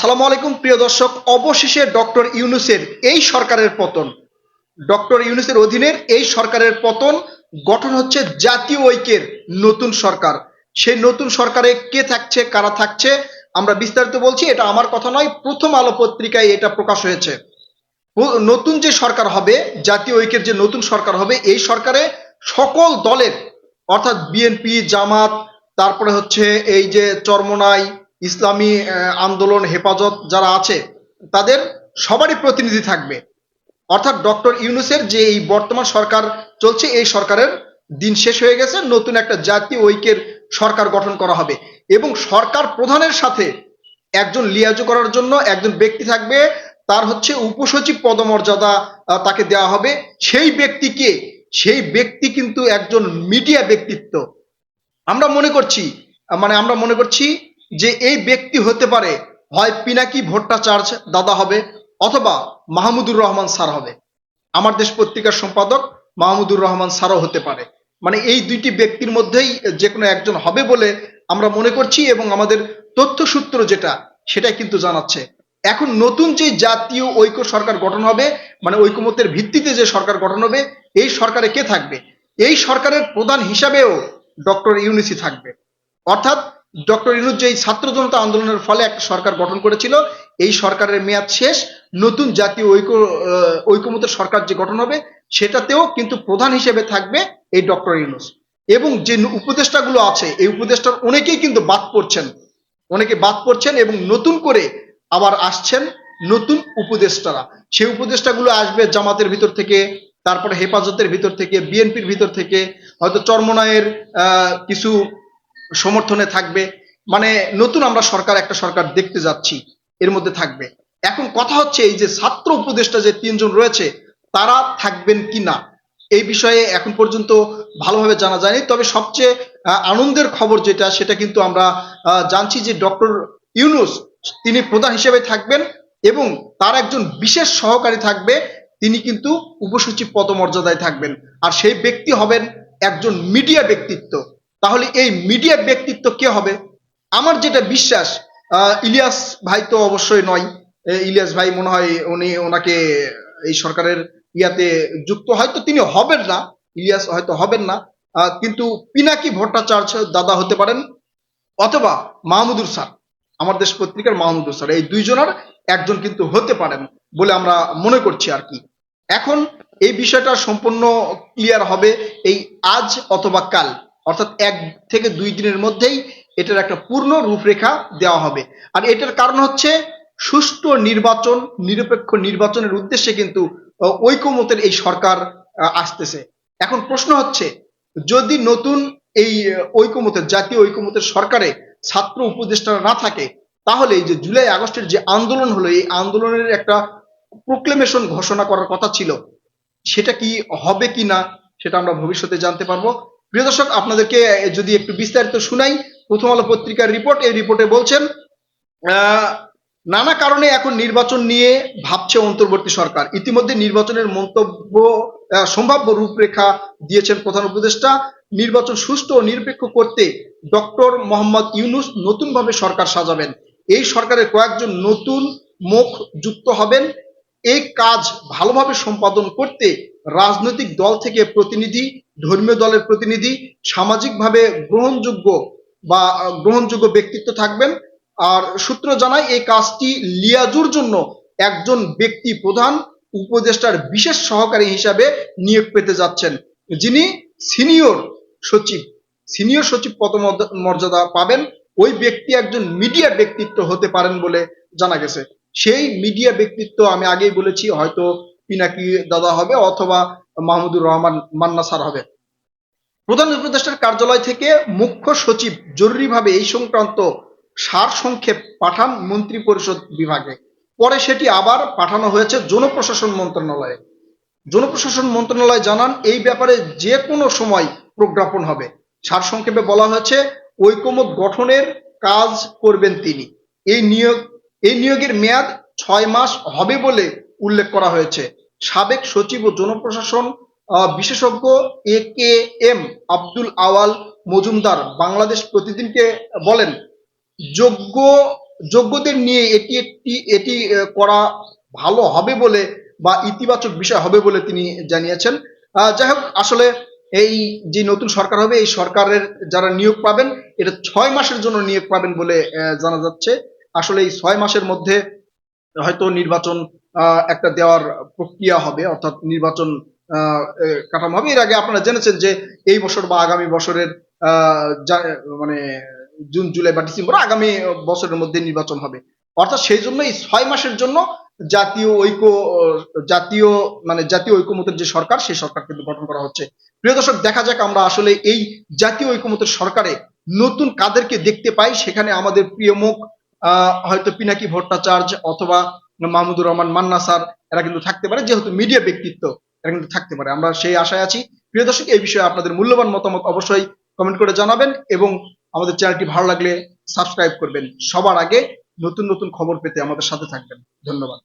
আসসালামু আলাইকুম, প্রিয় দর্শক। অবশেষে ডক্টর ইউনুসের এই সরকারের পতন। ডক্টর ইউনুসের অধীনের এই সরকারের পতন গঠন হচ্ছে জাতীয় ঐক্যের নতুন সরকার। সেই নতুন সরকারে কে থাকছে, কারা থাকছে, আমরা বিস্তারিত বলছি, এটা আমার কথা নয়, প্রথম আলো পত্রিকায় এটা প্রকাশ হয়েছে। নতুন যে সরকার হবে, জাতীয় ঐক্যের যে নতুন সরকার হবে, এই সরকারে সকল দলের, অর্থাৎ বিএনপি, জামাত, তারপরে হচ্ছে এই যে চরমনাই ইসলামী আন্দোলন, হেফাজত যারা আছে, তাদের সবারই প্রতিনিধি থাকবে। অর্থাৎ ডক্টর ইউনুসের যে এই বর্তমান সরকার চলছে, এই সরকারের দিন শেষ হয়ে গেছে, নতুন একটা জাতীয় ঐক্যের সরকার গঠন করা হবে। এবং সরকার প্রধানের সাথে একজন লিয়াজু করার জন্য একজন ব্যক্তি থাকবে, তার হচ্ছে উপসচিব পদমর্যাদা তাকে দেওয়া হবে। সেই ব্যক্তিকে, সেই ব্যক্তি কিন্তু একজন মিডিয়া ব্যক্তিত্ব। আমরা মনে করছি মানে আমরা মনে করছি যে এই ব্যক্তি হতে পারে, হয় পিনাকি ভট্টাচার্য দাদা হবে অথবা মাহমুদুর রহমান স্যার হবে। আমার দেশ পত্রিকার সম্পাদক মাহমুদুর রহমান স্যারও হতে পারে। মানে এই দুইটি ব্যক্তির মধ্যেই যে কোনো একজন হবে বলে আমরা মনে করছি এবং আমাদের তথ্যসূত্র যেটা, সেটাই কিন্তু জানাচ্ছে। এখন নতুন যে জাতীয় ঐক্য সরকার গঠন হবে মানে ঐক্যমতের ভিত্তিতে যে সরকার গঠন হবে, এই সরকারে কে থাকবে? এই সরকারের প্রধান হিসাবেও ডক্টর ইউনিসি থাকবে। অর্থাৎ ডক্টর ইনুজ যে ছাত্র জনতা আন্দোলনের ফলে একটা সরকার গঠন করেছিল এই সরকারের মেয়াদ শেষ নতুন জাতীয় ঐক্য আহ, ঐকমত্যের সরকার যে গঠন হবে সেটাতেও কিন্তু প্রধান হিসেবে থাকবে এই ডক্টর ইউনুস এবং যে উপদেষ্টাগুলো আছে এই উপদেষ্টার অনেকেই কিন্তু বাদ পড়ছেন। অনেকে বাদ পড়ছেন এবং নতুন করে আবার আসছেন নতুন উপদেষ্টারা। সেই উপদেষ্টাগুলো আসবে জামাতের ভিতর থেকে তারপরে হেফাজতের ভিতর থেকে বিএনপির ভিতর থেকে হয়তো চরমনায়ের কিছু সমর্থনে থাকবে। মানে নতুন আমরা সরকার, একটা সরকার দেখতে যাচ্ছি, এর মধ্যে থাকবে। এখন কথা হচ্ছে এই যে ছাত্র উপদেষ্টা যে তিনজন রয়েছে, তারা থাকবেন কি না এই বিষয়ে এখন পর্যন্ত ভালোভাবে জানা যায়নি। তবে সবচেয়ে আনন্দের খবর যেটা, সেটা কিন্তু আমরা জানছি যে ডক্টর ইউনুস, তিনি প্রধান হিসেবে থাকবেন এবং তার একজন বিশেষ সহকারী থাকবে, তিনি কিন্তু উপসচিব পদমর্যাদায় থাকবেন। আর সেই ব্যক্তি হবেন একজন মিডিয়া ব্যক্তিত্ব। তাহলে এই মিডিয়া ব্যক্তিত্ব কে হবে? আমার যেটা বিশ্বাস ইলিয়াস ভাই তো অবশ্যই নয়। ইলিয়াস ভাই মনে হয় উনি ওনাকে এই সরকারের ইয়াতে যুক্ত। হয়তো তিনি হবেন না, ইলিয়াস হয়তো হবেন না। কিন্তু পিনাকি ভট্টাচার্য দাদা হতে পারেন অথবা মাহমুদুর স্যার। আমার দেশ পত্রিকার মাহমুদুর স্যার। এই দুইজনের একজন কিন্তু হতে পারেন বলে আমরা মনে করছি আর কি। এখন এই বিষয়টা সম্পূর্ণ ক্লিয়ার হবে এই আজ অথবা কাল। অর্থাৎ এক থেকে দুই দিনের মধ্যেই এটার একটা পূর্ণ রূপরেখা দেওয়া হবে। আর এটার কারণ হচ্ছে সুষ্ঠু নির্বাচন নিরপেক্ষ নির্বাচনের উদ্দেশ্যে কিন্তু আহ, ঐকমত্যের এই সরকার আসতেছে। এখন প্রশ্ন হচ্ছে যদি নতুন এই আহ, ঐকমত্যের জাতীয় ঐকমত্যের সরকারে ছাত্র উপদেষ্টারা না থাকে তাহলে এই যে জুলাই আগস্টের যে আন্দোলন হলো এই আন্দোলনের একটা প্রোক্লেমেশন ঘোষণা করার কথা ছিল। সেটা কি হবে কি না সেটা আমরা ভবিষ্যতে জানতে পারব। প্রিয় দর্শক, আপনাদেরকে যদি একটু বিস্তারিত শুনাই, প্রথম আলো পত্রিকার রিপোর্ট এই রিপোর্টে বলছেন নানা কারণে এখন নির্বাচন নিয়ে ভাবছে অন্তর্বর্তী সরকার। ইতিমধ্যে নির্বাচনের মন্তব্য সম্ভাব্য রূপরেখা দিয়েছেন প্রধান উপদেষ্টা। নির্বাচন সুষ্ঠু ও নিরপেক্ষ করতে ডক্টর মোহাম্মদ ইউনুস নতুনভাবে সরকার সাজাবেন। এই সরকারের কয়েকজন নতুন মুখ যুক্ত হবেন। এই কাজ ভালোভাবে সম্পাদন করতে রাজনৈতিক দল থেকে প্রতিনিধি, ধর্মীয় দলের প্রতিনিধি সামাজিকভাবে গ্রহণযোগ্য বা গ্রহণযোগ্য ব্যক্তিত্ব থাকবেন। আর সূত্র জানায়, এই কাজটি লিয়াজুর জন্য একজন ব্যক্তি প্রধান, উপদেষ্টার বিশেষ সহকারী হিসাবে নিয়োগ পেতে যাচ্ছেন। যিনি সিনিয়র সচিব সিনিয়র সচিব পদমর্যাদা পাবেন। ওই ব্যক্তি একজন মিডিয়া ব্যক্তিত্ব হতে পারেন বলে জানা গেছে। সেই মিডিয়া ব্যক্তিত্ব আমি আগেই বলেছি, হয়তো পিনাকি দাদা হবে অথবা মাহমুদুর রহমান মান্না স্যার হবে। প্রধান উপদেষ্টার কার্যালয় থেকে মুখ্য সচিব জরুরিভাবে এই সংক্রান্ত সার সংক্ষেপ পাঠান মন্ত্রী পরিষদ বিভাগে। পরে সেটি আবার পাঠানো হয়েছে জনপ্রশাসন মন্ত্রণালয়ে। জনপ্রশাসন মন্ত্রণালয় জানান, এই ব্যাপারে যে কোনো সময় প্রজ্ঞাপন হবে। সারসংক্ষেপে বলা হয়েছে, ঐকমত গঠনের কাজ করবেন তিনি। এই নিয়োগ এই নিয়োগের মেয়াদ ছয় মাস হবে বলে উল্লেখ করা হয়েছে। সাবেক সচিব ও জনপ্রশাসন বিশেষজ্ঞ A K M Abdul Awal Majumder Bangladesh প্রতিদিনকে বলেন, যোগ্য, যোগ্যদের নিয়ে এটি একটি, এটি করা ভালো হবে বলে বা ইতিবাচক বিষয় হবে বলে তিনি জানিয়েছেন। যাই হোক, আসলে এই যে নতুন সরকার হবে, এই সরকারের যারা নিয়োগ পাবেন, এটা ছয় মাসের জন্য নিয়োগ পাবেন বলে জানা যাচ্ছে। আসলে এই ছয় মাসের মধ্যে হয়তো নির্বাচন একটা দেওয়ার প্রক্রিয়া হবে, অর্থাৎ নির্বাচন কাঠামো হবে। এর আগে আপনারা জেনেছেন যে এই বছর বা আগামী বছরের মানে জুন, জুলাই বা ডিসেম্বর আগামী বছরের মধ্যে নির্বাচন হবে। অর্থাৎ সেই জন্য এই ছয় মাসের জন্য জাতীয় ঐক্য, জাতীয় মানে জাতীয় ঐক্যমতের যে সরকার, সেই সরকার কিন্তু গঠন করা হচ্ছে। প্রিয় দর্শক, দেখা যাক আমরা আসলে এই জাতীয় ঐক্যমতের সরকারে নতুন কাদেরকে দেখতে পাই। সেখানে আমাদের প্রিয় মুখ হয়তো পিনাকি ভট্টাচার্য অথবা মাহমুদুর রহমান মান্না স্যার, এরা কিন্তু থাকতে পারে, যেহেতু মিডিয়া ব্যক্তিত্ব, এরা কিন্তু থাকতে পারে। আমরা সেই আশায় আছি। প্রিয় দর্শক, এই বিষয়ে আপনাদের মূল্যবান মতামত অবশ্যই কমেন্ট করে জানাবেন এবং আমাদের চ্যানেলটি ভালো লাগলে সাবস্ক্রাইব করবেন। সবার আগে নতুন নতুন খবর পেতে আমাদের সাথে থাকবেন। ধন্যবাদ।